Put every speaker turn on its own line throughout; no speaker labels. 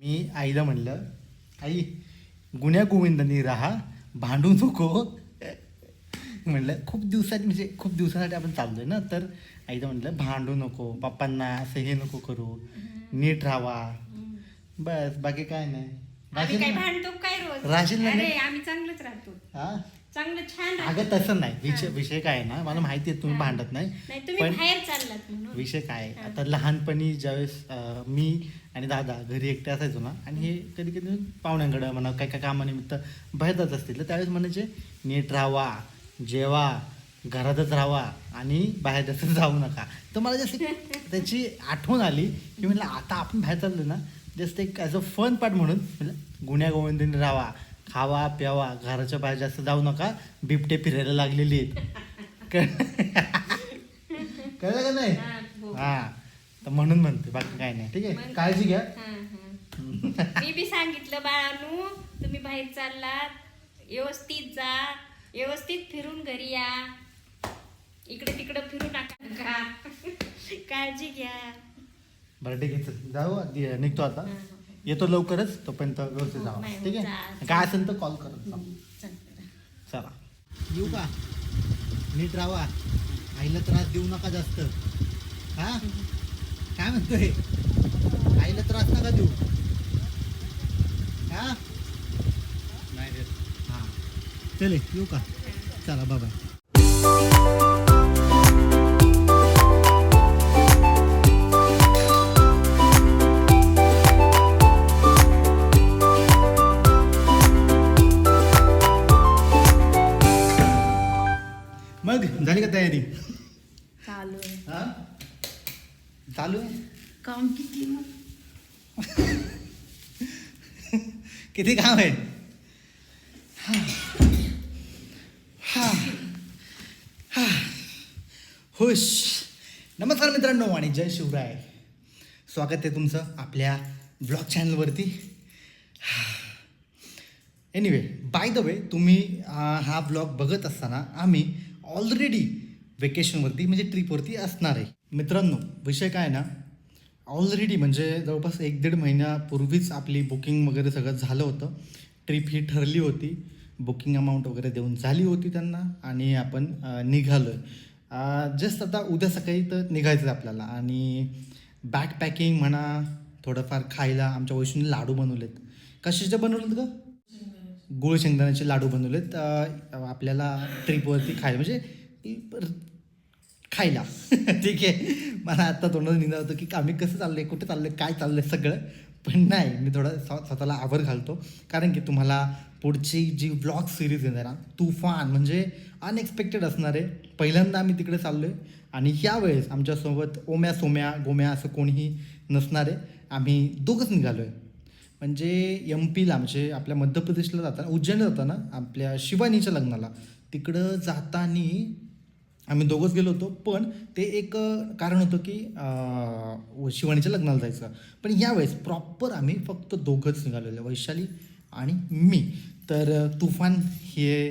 मी आईला म्हणलं आई गुन्ह्या गोविंदांनी राहा भांडू नको. म्हणलं खूप दिवसात म्हणजे खूप दिवसासाठी आपण चाललोय ना तर आईला म्हणलं भांडू नको पप्पांना असं हे नको करू नीट राहावा. बस बाकी काय नाही. राशील
राहतो.
हा?
चांगलं छान
अगं तसं नाही. विषय विषय काय आहे ना मला माहिती आहे तुम्ही. भांडत नाही.
नाही तुम्ही
पण
बाहेर चाललात म्हणून.
विषय काय आहे? आता लहानपणी ज्यावेळेस अं, मी आणि दादा घरी एकटे असायचो ना आणि हे कधी कधी पाहुण्यांकडं म्हणा काय काय कामानिमित्त बाहेर जात असतील. तर त्यावेळेस म्हणायचे नीट राहावा जेवा घरातच राहावा आणि बाहेर जास्त जाऊ नका. तर मला जशी त्याची आठवण आली की म्हटलं आता आपण बाहेर चाललो ना जस्ट एक ॲज अ फन पार्ट म्हणून म्हटलं गुन्ह्या गोविंदीने राहावा खावा प्यावा घराच्या बाहेर जास्त जाऊ नका. बिबटे फिरायला लागलेली आहेत. कळ- कळलं का नाही?
हा, हो.
तर म्हणून म्हणते बाकी काय नाही. ठीक आहे? काळजी घ्या.
मी बी सांगितलं बाळानू तुम्ही बाहेर चाललात व्यवस्थित जा व्यवस्थित फिरून घरी या. इकडे तिकडे फिरू नका. काळजी घ्या.
बरं ठीक आहे. जाऊ. निघतो आता. येतो लवकरच तोपर्यंत व्यवस्थित
हो,
जावा.
नाही,
ठीक आहे?
जा.
काय असेल तर कॉल करत जा.
चल.
चला. येऊ का? नीट राहा. आईला त्रास देऊ नका जास्त. हा? काय म्हणतोय? आईला त्रास नका देऊ. हा? नाही देत. हा. चले येऊ का? चला बाबा झाली का तयारी?
चालू आहे.
हा? चालू आहे?
काम किती मग?
किती काम आहे? हा. हा. हा. हुश. नमस्कार मित्रांनो आणि जय शिवराय. स्वागत आहे तुमचं आपल्या ब्लॉग चॅनलवरती एनिवे बाय द वे तुम्ही हा ब्लॉग बघत असताना आम्ही ऑलरेडी वेकेशनवरती म्हणजे ट्रिपवरती असणार आहे. मित्रांनो विषय काय ना? ऑलरेडी म्हणजे जवळपास एक दीड महिन्यापूर्वीच आपली बुकिंग वगैरे सगळं झालं होतं. ट्रिप ही ठरली होती. बुकिंग अमाऊंट वगैरे देऊन झाली होती त्यांना आणि आपण निघालो आहे जस्ट आता उद्या सकाळी तर निघायचं आहे आपल्याला आणि बॅग पॅकिंग म्हणा थोडंफार खायला आमच्या वैष्णूने लाडू बनवलेत. कशाचे बनवलेत ग? गुळ शेंगदाण्याचे लाडू बनवलेत. आपल्याला ट्रिपवरती खायला म्हणजे खायला. ठीक आहे. मला आत्ता तोंडात निघालं होतं की आम्ही कसं चाललंय कुठे चाललंय काय चाललंय सगळं. पण नाही मी थोडं स्वतःला आवर घालतो. कारण की तुम्हाला पुढची जी ब्लॉग सिरीज येणार ना तुफान म्हणजे अनएक्सपेक्टेड असणार आहे. पहिल्यांदा आम्ही तिकडे चाललो आहे आणि यावेळेस आमच्यासोबत ओम्या सोम्या गोम्या असं कोणीही नसणार आहे. आम्ही दोघंच निघालो आहे म्हणजे एम पीला म्हणजे आपल्या मध्य प्रदेशला जाताना उज्जैनला जाताना आपल्या शिवानीच्या लग्नाला. तिकडं जाताना आम्ही दोघंच गेलो होतो पण ते एक कारण होतं की शिवानीच्या लग्नाला जायचं. पण यावेळेस प्रॉपर आम्ही फक्त दोघंच निघालेलो वैशाली आणि मी. तर तुफान हे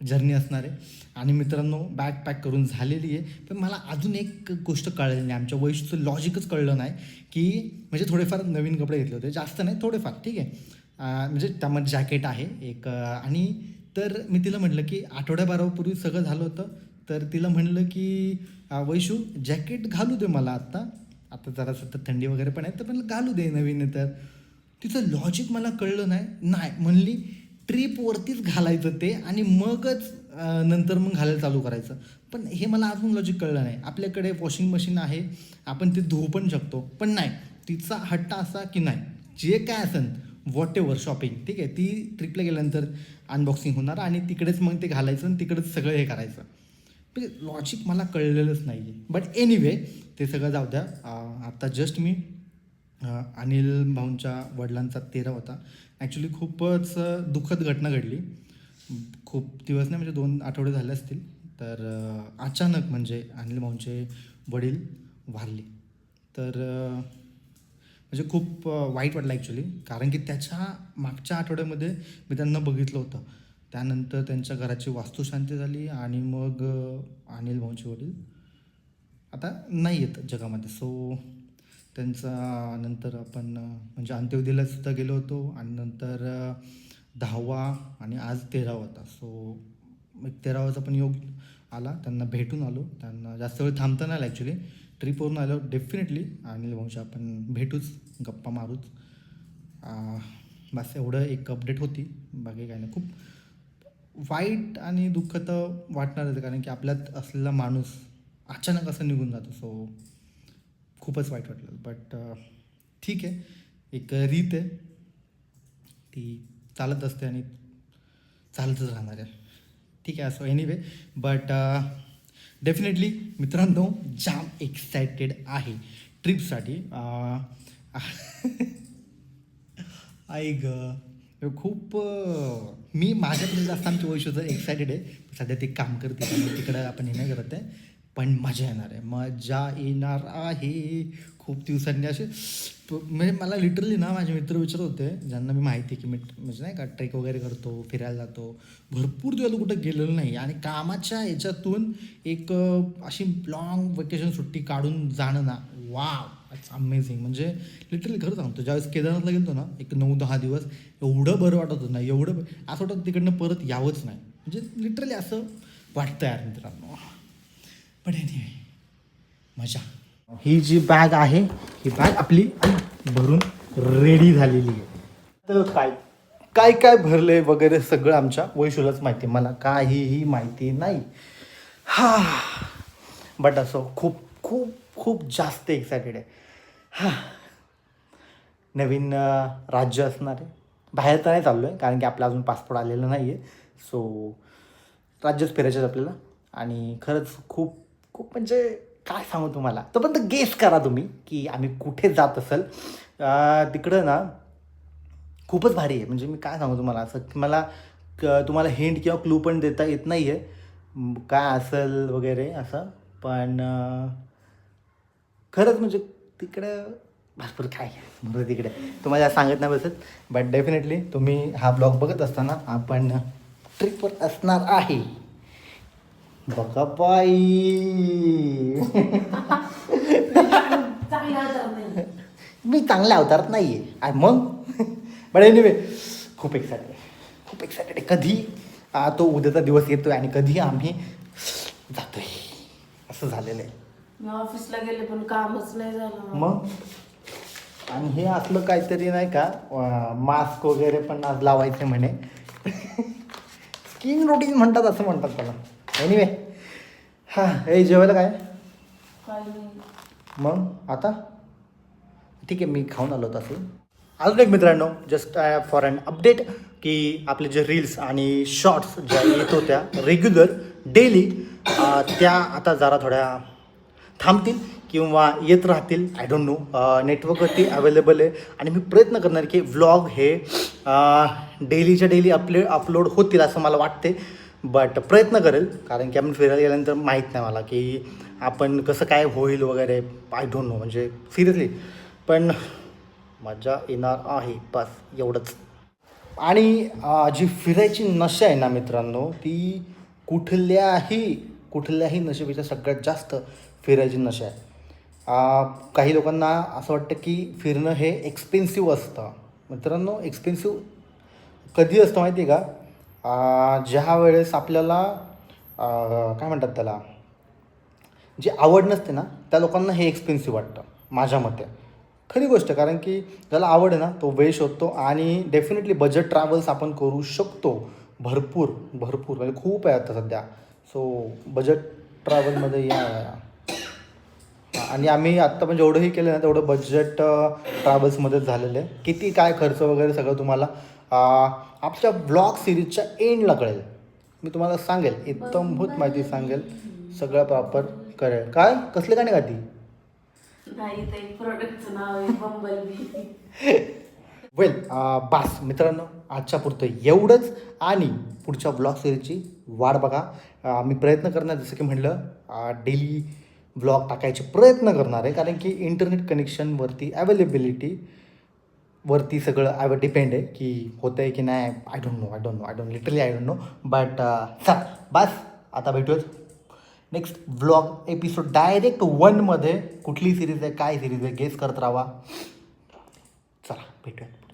जर्नी असणार आहे. आणि मित्रांनो बॅग पॅक करून झालेली आहे. पण मला अजून एक गोष्ट कळलेली नाही. आमच्या वैशचं लॉजिकच कळलं नाही की म्हणजे थोडेफार नवीन कपडे घेतले होते. जास्त नाही थोडेफार. ठीक आहे. म्हणजे त्यामध्ये जॅकेट आहे एक आणि तर मी तिला म्हटलं की आठवड्याभरापूर्वी सगळं झालं होतं. तर तिला म्हणलं की वैशू जॅकेट घालू दे मला आत्ता. आता जरा सतत थंडी वगैरे पण आहे तर म्हणलं घालू दे नवीन. तर तिचं लॉजिक मला कळलं नाही. नाही म्हणली ट्रिपवरतीच घालायचं ते आणि मगच नंतर मग घालायला चालू करायचं. पण हे मला अजून लॉजिक कळलं नाही. आपल्याकडे वॉशिंग मशीन आहे आपण ते धुवू पण शकतो. पण नाही तिचा हट्टा असा की नाही जे काय असेल वॉट एवर शॉपिंग ठीक आहे? ती ट्रिपला गेल्यानंतर अनबॉक्सिंग होणार आणि तिकडेच मग ते घालायचं आणि तिकडेच सगळं हे करायचं. म्हणजे लॉजिक मला कळलेलंच नाही आहे बट एनिवे ते सगळं जाऊ द्या. आत्ता जस्ट मी अनिल भाऊंच्या वडिलांचा तेरा होता. ॲक्च्युली खूपच दुःखद घटना घडली. खूप दिवस नाही म्हणजे दोन आठवडे झाले असतील. तर अचानक म्हणजे अनिल भाऊंचे वडील वारले. तर म्हणजे खूप वाईट वाटलं ॲक्च्युली कारण की त्याच्या मागच्या आठवड्यामध्ये मी त्यांना बघितलं होतं. त्यानंतर त्यांच्या घराची वास्तुशांती झाली आणि मग अनिल भाऊंचे वडील आता नाही येत जगामध्ये. सो त्यांचा नंतर आपण म्हणजे अंत्यविधीला सुद्धा गेलो होतो आणि नंतर दहावा आणि आज तेरावा होता सो एक तेरावाचा पण योग आला. त्यांना भेटून आलो. त्यांना जास्त वेळ थांबता नाही ॲक्च्युली ट्रिपवरून आलो डेफिनेटली आणि वंश आपण भेटूच गप्पा मारूच. बस एवढं एक अपडेट होती. बाकी काय नाही. खूप वाईट आणि दुःख तर वाटणारच आहे. कारण की आपल्यात असलेला माणूस अचानक असं निघून जातो. सो खूपच वाईट वाटलं. बट ठीक आहे. एक रीत आहे. ती चालत असते आणि चालतच राहणार आहे. ठीक आहे असो एनिवे बट डेफिनेटली मित्रांनो जाम एक्सायटेड आहे. ट्रिपसाठी आई ग. खूप मी माझ्याकडे जास्त आमची वैशिष्ट्य होतं एक्सायटेड आहे. सध्या ते काम करते तिकडं आपण हे नाही करत आहे. पण मजा येणार आहे. मजा येणार आहे. खूप दिवसांनी असे म्हणजे मला लिटरली ना माझे मित्र विचारत होते ज्यांना मी माहिती आहे की मी म्हणजे नाही का ट्रेक वगैरे करतो फिरायला जातो. भरपूर दिवस कुठं गेलेलो नाही. आणि कामाच्या याच्यातून एक अशी लॉंग वेकेशन सुट्टी काढून जाणं ना वाव इट्स अमेझिंग म्हणजे लिटरली खरं सांगतो ज्यावेळेस केदारनाथला गेलो ना एक नऊ दहा दिवस एवढं बरं वाटत होतं ना एवढं असं वाटतं तिकडनं परत यावंच नाही. म्हणजे लिटरली असं वाटतं यार मित्रांनो. पण anyway, मजा. ही जी बॅग आहे ही बॅग आपली भरून रेडी झालेली आहे. तर काय? काय काय भरले वगैरे सगळं आमच्या वैशूलाच माहिती मला काहीही माहिती नाही. हा. बट असं खूप खूप खूप जास्त एक्सायटेड आहे. हा. नवीन राज्य असणार आहे. बाहेर तर नाही चाललो आहे कारण की आपला अजून पासपोर्ट आलेला नाही आहे सो राज्यच फिरायचं आहे आपल्याला. आणि खरंच खूप खूप म्हणजे काय सांगू तुम्हाला? तर गेस करा तुम्ही की आम्ही कुठे जात असेल. तिकडं ना खूपच भारी आहे. म्हणजे मी काय सांगू तुम्हाला? असं की मला क- तुम्हाला हिंट किंवा क्लू पण देता येत नाही आहे काय असेल वगैरे असं. पण खरंच म्हणजे तिकडं भरपूर काय आहे. तिकडे. तुम्हाला सांगत नाही बसत. बट डेफिनेटली तुम्ही हा ब्लॉग बघत असताना आपण ट्रिपवर असणार आहे. बघा बाई मी चांगल्या अवतारात नाही आहे आणि मग? बट एनिवे खूप एक्सायटेड खूप एक्सायटेड आहे. कधी? आ, तो उद्याचा दिवस येतोय आणि कधी आम्ही जातोय. असं झालेलं आहे.
मी ऑफिसला गेले पण कामच नाही झालं.
मग? आणि हे असलं काहीतरी नाही का? मास्क वगैरे पण आज लावायचे म्हणे. स्किन रुटीन म्हणतात असं म्हणतात त्याला. एनिवे हां हे जेवायला काय? मग आता? ठीक आहे मी खाऊन आलो तसं अजून. एक मित्रांनो जस्ट फॉर अन अपडेट की आपले जे रील्स आणि शॉर्ट्स ज्या येत होत्या रेग्युलर डेली त्या आता जरा थोड्या थांबतील किंवा येत राहतील. आय डोंट नो नेटवर्कवरती अवेलेबल आहे. आणि मी प्रयत्न करणार की व्लॉग हे डेलीच्या डेली अपले अपलोड होतील असं मला वाटते बट प्रयत्न करेल. कारण की आपण फिरायला गेल्यानंतर माहीत नाही मला की आपण कसं काय होईल वगैरे. आय डोंट नो म्हणजे सिरियसली पण मजा येणार आहे. बस. एवढंच. आणि जी फिरायची नशा आहे ना मित्रांनो ती कुठल्याही कुठल्याही नशेपेक्षा सगळ्यात जास्त फिरायची नशा आहे. काही लोकांना असं वाटतं की फिरणं हे एक्सपेन्सिव्ह असतं. मित्रांनो एक्सपेन्सिव्ह कधी असतं माहिती आहे का? ज्या वेळेस आपल्याला काय म्हणतात त्याला जी आवड नसते ना त्या लोकांना हे एक्सपेन्सिव्ह वाटतं माझ्या मते. खरी गोष्ट कारण की ज्याला आवड आहे ना तो वेळ शोधतो आणि डेफिनेटली बजेट ट्रॅव्हल्स आपण करू शकतो. भरपूर भरपूर म्हणजे खूप आहे आता सध्या. सो बजेट ट्रॅव्हलमध्ये या आणि आम्ही आत्ता म्हणजे पण जेवढंही केलं ना तेवढं बजेट ट्रॅव्हल्समध्येच झालेलं आहे. किती काय खर्च वगैरे सगळं तुम्हाला आपल्या ब्लॉग सिरीजच्या एंडला कळेल. मी तुम्हाला सांगेल इत्तमभूत माहिती सांगेल. सगळं प्रॉपर करेल काय? कसले गाणे गाती? वेल बास मित्रांनो आजच्या पुरतं एवढंच आणि पुढच्या ब्लॉग सिरीजची वाट बघा. मी प्रयत्न करणार जसं की म्हटलं डेली ब्लॉग टाकायचे प्रयत्न करणार आहे कारण की इंटरनेट कनेक्शनवरती अवेलेबिलिटी वरती सगळं आय डिपेंड आहे की होतं आहे की नाही I don't know I don't know I don't literally I don't know but चल बस आता भेटूच नेक्स्ट व्लॉग एपिसोड डायरेक्ट वनमध्ये कुठली सिरीज आहे काय सिरीज आहे गेस करत राहा. चला भेटूयात.